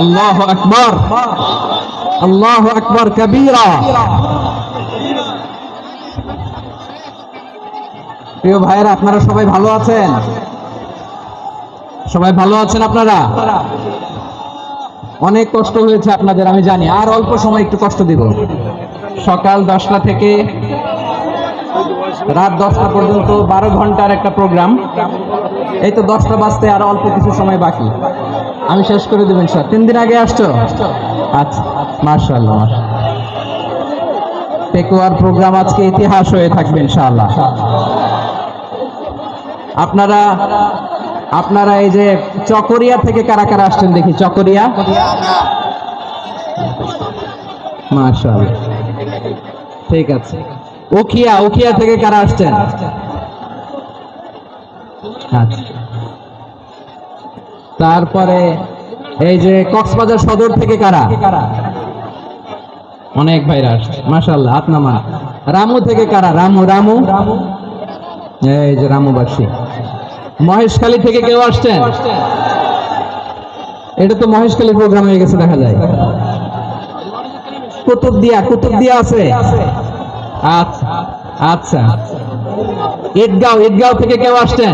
আল্লাহ আকবর। আল্লাহ আকবর কবিরা। প্রিয় ভাইয়েরা, আপনারা সবাই ভালো আছেন? সবাই ভালো আছেন আপনারা? অনেক কষ্ট হয়েছে আপনাদের, আমি জানি। আর অল্প সময় একটু কষ্ট দিব। সকাল দশটা থেকে রাত দশটা পর্যন্ত বারো ঘণ্টার একটা প্রোগ্রাম। এই তো দশটা বাজতে আর অল্প কিছু সময় বাকি। আমি শেষ করে দেবেন স্যার তিন দিন আগে আসছো? আচ্ছা মার্শাল্লাহ টেকুয়ার প্রোগ্রাম আজকে ইতিহাস হয়ে থাকবে ইনশাআল্লাহ। আপনারা আপনারা এই যে চকরিয়া থেকে কারা কারা আসছেন দেখি, চকরিয়া? মার্শাল্লাহ ঠিক আছে। উখিয়া উখিয়া থেকে কারা আসছেন? আচ্ছা। তারপরে এই যে কক্সবাজার সদর থেকে কারা? অনেক ভাইরা আসছে মাশাল্লাহ হাত নামা। রামু থেকে কারা? রামু রামু? এই যে রামুবাসী। মহেশখালী থেকে কেউ আসছেন? এটা তো মহেশখালী প্রোগ্রাম হয়ে গেছে, দেখা যায়। কুতুবদিয়া কুতুবদিয়া আছে? আচ্ছা আচ্ছা। ঈদগাঁও ঈদগাঁও থেকে কেউ আসছেন?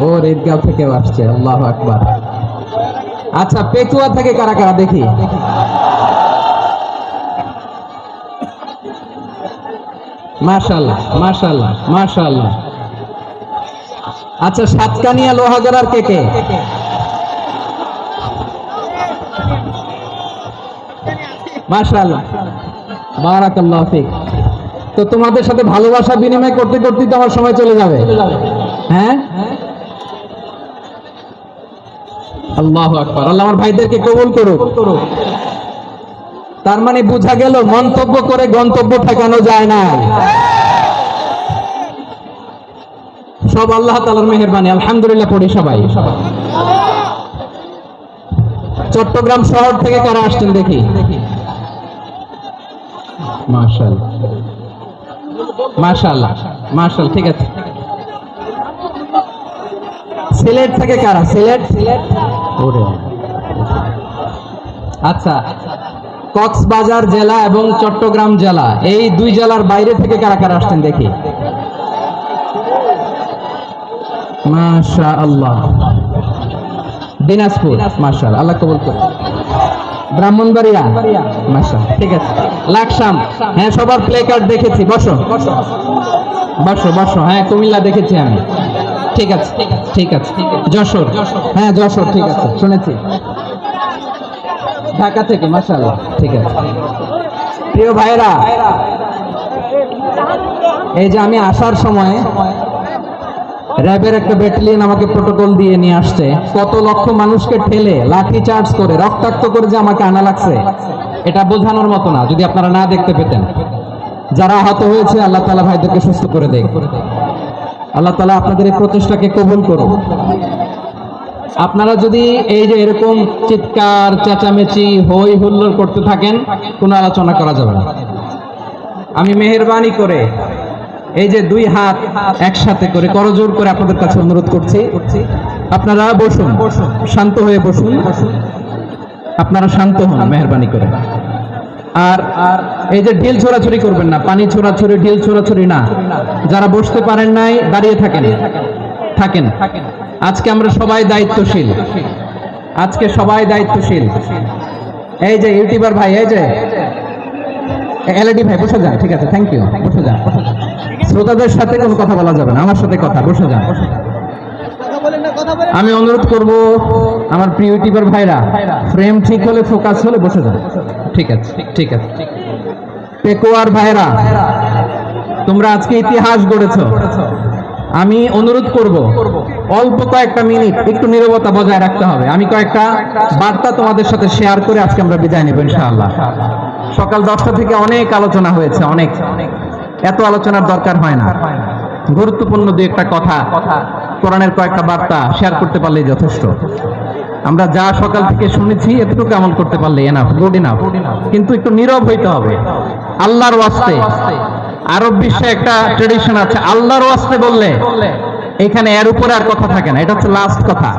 ও ঈদগাঁও থেকে আসছে, আল্লাহ আকবার। আচ্ছা পেকুয়া থেকে কারা কারা, দেখি। মাশাল্লাহ মাশাল্লাহ মাশাল্লাহ আচ্ছা সাতকানিয়া লোহাগড়ার কে কে? মাশাল্লাহ বারাকাল্লাহ ফিক। তো তোমাদের সাথে ভালোবাসা বিনিময় করতে করতেই তো আমার সময় চলে যাবে। হ্যাঁ? আল্লাহ আকবার। আল্লাহ আমার ভাইদেরকে কবুল করুক। তার মানে বোঝা গেল, মন্তব্য করে গন্তব্য ঠেকানো যায় না। সব আল্লাহ তালার মেহরবানি। আলহামদুলিল্লাহ পড়ি সবাই। চট্টগ্রাম শহর থেকে কারা আসছেন দেখি? মার্শাল মার্শাল্লাহ মার্শাল ঠিক আছে। সিলেট থেকে কারা? সিলেট সিলেট? আচ্ছা কক্সবাজার জেলা এবং চট্টগ্রাম জেলা, এই দুই জেলার বাইরে থেকে কারা কারা আসছেন দেখি? মাশা আল্লাহ দিনাজপুর মাশাল আল্লাহ কবুল করুন ব্রাহ্মণবাড়িয়া মাশা ঠিক আছে। লাকসাম হ্যাঁ সবার প্লে কার্ড দেখেছি বসো। বসো বসো হ্যাঁ কুমিল্লা দেখেছি আমি। ঠিক আছে ঠিক আছে। যশোর। হ্যাঁ যশোর, ঠিক আছে, শুনেছি। ঢাকা থেকে, মাশাআল্লাহ, ঠিক আছে। প্রিয় ভাইরা এই যে আমি আসার সময় র্যাবের একটা ব্যাটালিয়ন আমাকে প্রোটোকল দিয়ে নিয়ে আসছে। কত লক্ষ মানুষকে ঠেলে, লাঠি চার্জ করে, রক্তাক্ত করে যে আমাকে আনা লাগছে, এটা বোঝানোর মতো না, যদি আপনারা না দেখতে পেতেন। যারা আহত হয়েছে, আল্লাহ তালা ভাইদেরকে সুস্থ করে দেয়। আল্লাহ তালা আপনাদের এই প্রচেষ্টাকে কবুল করুন আপনারা যদি এই যে এরকম চিৎকার, চেঁচামেচি, হই হুল্লোড় করতে থাকেন, কোনো আলোচনা করা যাবে না। আমি মেহরবানি করে এই যে দুই হাত একসাথে করে করজোর করে আপনাদের কাছে অনুরোধ করছি। আপনারা বসুন, শান্ত হয়ে বসুন। আপনারা শান্ত হন মেহরবানি করে। আর এই যে ঢিল ছোড়াছড়ি করবেন না, পানি ছোড়াছড়ি, ঢিল ছোড়াছড়ি না। যারা বসতে পারেন নাই, দাঁড়িয়ে থাকেন। থাকেন। আজকে আমরা সবাই দায়িত্বশীল। আজকে সবাই দায়িত্বশীল। এই যে ইউটিউবার ভাই, এই যে এলইডি ভাই, বসে যান। ঠিক আছে থ্যাংক ইউ বসে যান। শ্রোতাদের সাথে কোনো কথা বলা যাবে না। আমার সাথে কথা, বসে যান। আমি অনুরোধ করব, আমার প্রিয় ইউটিউবার ভাইরা ফ্রেম ঠিক হলে ফোকাস হলে বসে যান। ঠিক আছে ঠিক আছে। পেকোয়ার ভাইরা। তোমরা আজকে ইতিহাস গড়েছো। আমি অনুরোধ করব, অল্প কয়েকটা মিনিট একটু নীরবতা বজায় রাখতে হবে। আমি কয়েকটা বার্তা তোমাদের সাথে শেয়ার করে আজকে আমরা বিদায় নেব ইনশাআল্লাহ। সকাল দশটা থেকে অনেক আলোচনা হয়েছে, অনেক। এত আলোচনার দরকার হয় না। গুরুত্বপূর্ণ দু একটা কথা, কোরআনের কয়েকটা বার্তা শেয়ার করতে পারলেই যথেষ্ট। আমরা যা সকাল থেকে শুনেছি, এতটুকু আমল করতে পারলে এনাফ গুড ইনাফ কিন্তু একটু নীরব হইতে হবে। আল্লাহর ওয়াস্তে আরব বিশ্বে একটা ট্রেডিশন আছে, আল্লাহর ওয়াস্তে বললে, এখানে এর উপরে আর কথা থাকে না, এটা হচ্ছে লাস্ট কথা,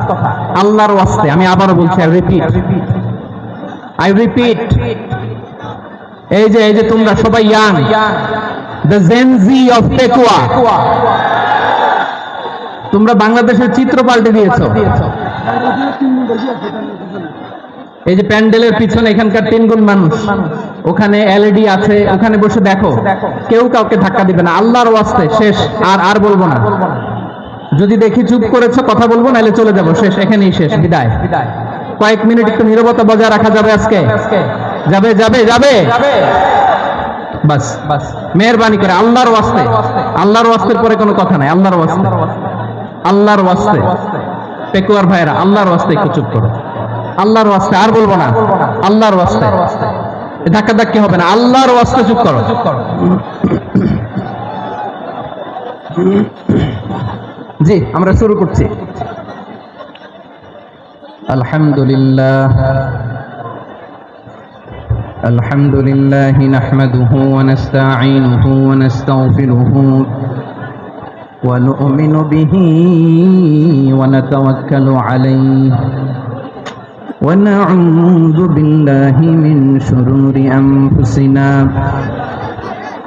আল্লাহর ওয়াস্তে, আমি আবারও বলছি আই রিপিট আই রিপিট এই যে এই যে তোমরা সবাই young the Gen Z of Pekua তোমরা বাংলাদেশের চিত্র পাল্টে দিয়েছ, এই যে প্যান্ডেলের পিছনে এখানকার তিন গুণ মানুষ ওখানে এলইডি আছে, ওখানে বসে দেখো। কেউ কাউকে ধাক্কা দিবে না। আল্লাহর ওয়াস্তে, শেষ, আর আর বলব না। যদি দেখি চুপ করেছ, কথা বলব, নাহলে চলে যাব। শেষ, এখানেই শেষ। বিদায়। কয়েক মিনিট একটু নীরবতা বজায় রাখা যাবে আজকে। যাবে যাবে যাবে। বাস। বাস মেহরবানি করে। আল্লাহর ওয়াস্তে। আল্লাহর ওয়াস্তের পরে কোনো কথা নাই। আল্লাহর ওয়াস্তে। আল্লাহর ওয়াস্তে। পেকুয়ার ভাইরা আল্লাহর ওয়াস্তে একটু চুপ করো। আল্লাহর ওয়াস্তে, আর বলব না। আল্লাহর ওয়াস্তে। ধাক্কা ধাক্কি হবে না আল্লাহর ওয়াস্তে চুপ করো জি আমরা শুরু করছি আলহামদুলিল্লাহ الحمد لله نحمده ونستعينه ونستغفره ونؤمن به ونتوكل عليه ونعوذ بالله من شرور أنفسنا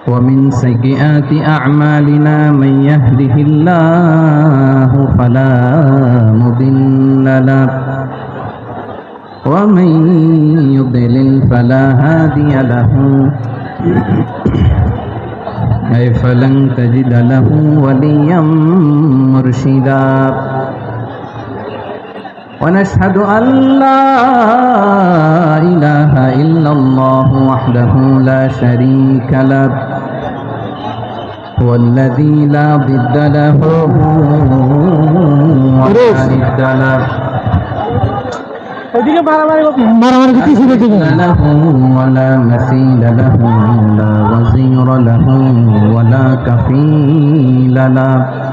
ومن سيئات أعمالنا من يهده الله فلا مضل له ومن يضلل فلا هادي له أي فلن تجد له وليا مرشدا ونشهد أن لا إله إلا الله وحده لا شريك له هو الذي لا ضد له ولا ند له. له ولا مثيل له ولا وزير له ولا كفيل له.